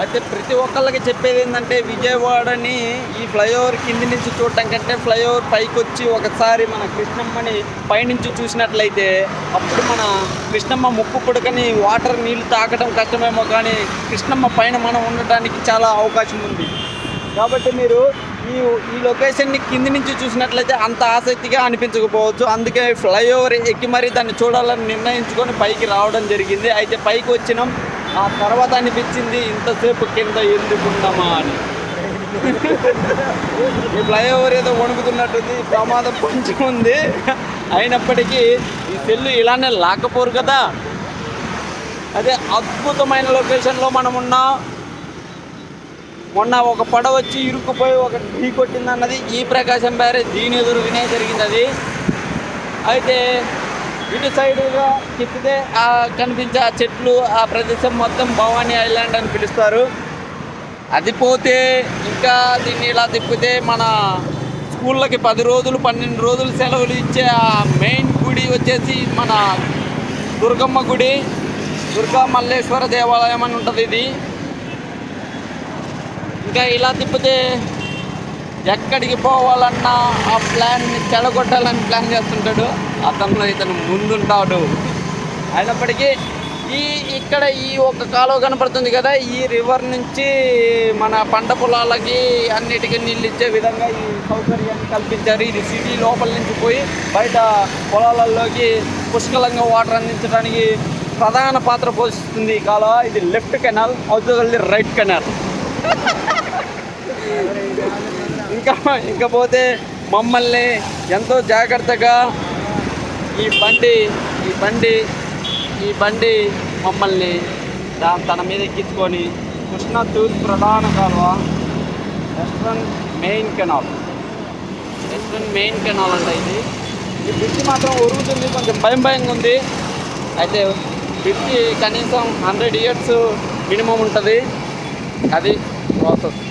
అయితే ప్రతి ఒక్కళ్ళకి చెప్పేది ఏంటంటే విజయవాడని ఈ ఫ్లైఓవర్ కింది నుంచి చూడటం కంటే ఫ్లైఓవర్ పైకి వచ్చి ఒకసారి మన కృష్ణమ్మని పైనుంచి చూసినట్లయితే అప్పుడు మన కృష్ణమ్మ ముక్కు పుడకని వాటర్ నీళ్ళు తాకడం కష్టమేమో కానీ కృష్ణమ్మ పైన మనం ఉండటానికి చాలా అవకాశం ఉంది. కాబట్టి మీరు ఈ ఈ లొకేషన్ని కింది నుంచి చూసినట్లయితే అంత ఆసక్తిగా అనిపించకపోవచ్చు. అందుకే ఫ్లైఓవర్ ఎక్కి మరీ దాన్ని చూడాలని నిర్ణయించుకొని పైకి రావడం జరిగింది. అయితే పైకి వచ్చినాం. ఆ తర్వాత అనిపించింది ఇంతసేపు కింద ఎందుకున్నామా అని. ఈ ఫ్లైఓవర్ ఏదో వణుకుతున్నట్టుంది ప్రమాదం కొంచెం ఉంది. అయినప్పటికీ ఈ సెల్లు ఇలానే లాకపోరు కదా. అదే అద్భుతమైన లొకేషన్లో మనం ఉన్నాం మొన్న ఒక పడ వచ్చి ఇరుక్కుపోయి ఒక ఢీ కొట్టింది అన్నది ఈ ప్రకాశం బ్యారేజ్ దీని ఎదురు వినే జరిగింది అది. అయితే ఇటు సైడ్గా తిప్పితే ఆ కనిపించే ఆ చెట్లు ఆ ప్రదేశం మొత్తం భవానీ ఐలాండ్ అని పిలుస్తారు. అది పోతే ఇంకా దీన్ని ఇలా తిప్పితే మన స్కూళ్ళకి పది రోజులు పన్నెండు రోజులు సెలవులు ఇచ్చే ఆ మెయిన్ గుడి వచ్చేసి మన దుర్గమ్మ గుడి దుర్గా మల్లేశ్వర దేవాలయం అని ఉంటుంది ఇది. ఇంకా ఇలా తిప్పితే ఎక్కడికి పోవాలన్నా ఆ ప్లాన్ని చెడగొట్టాలని ప్లాన్ చేస్తుంటాడు. అతనిలో ఇతను ముందుంటాడు. అయినప్పటికీ ఈ ఇక్కడ ఈ ఒక కాలువ కనపడుతుంది కదా ఈ రివర్ నుంచి మన పంట పొలాలకి అన్నిటికీ నీళ్ళు ఇచ్చే విధంగా ఈ సౌకర్యాన్ని కల్పించారు. ఇది సిటీ లోపల నుంచి పోయి బయట పొలాలలోకి పుష్కలంగా వాటర్ అందించడానికి ప్రధాన పాత్ర పోషిస్తుంది ఈ కాలువ. ఇది లెఫ్ట్ కెనాల్ అవుతుంది రైట్ కెనాల్ ఇంకా ఇంకపోతే మమ్మల్ని ఎంతో జాగ్రత్తగా ఈ బండి ఈ బండి ఈ బండి మమ్మల్ని దాని తన మీద ఎక్కించుకొని కృష్ణా తూర్పు ప్రధాన కాలువ western main canal. Western main canal అంట ఇది. ఈ బ్రిడ్జ్ మాత్రం ఉరుగుతుంది కొంచెం భయం భయంగా ఉంది. అయితే బ్రిడ్జ్ కనీసం హండ్రెడ్ ఇయర్స్ మినిమం ఉంటుంది. అది ప్రాసెస్.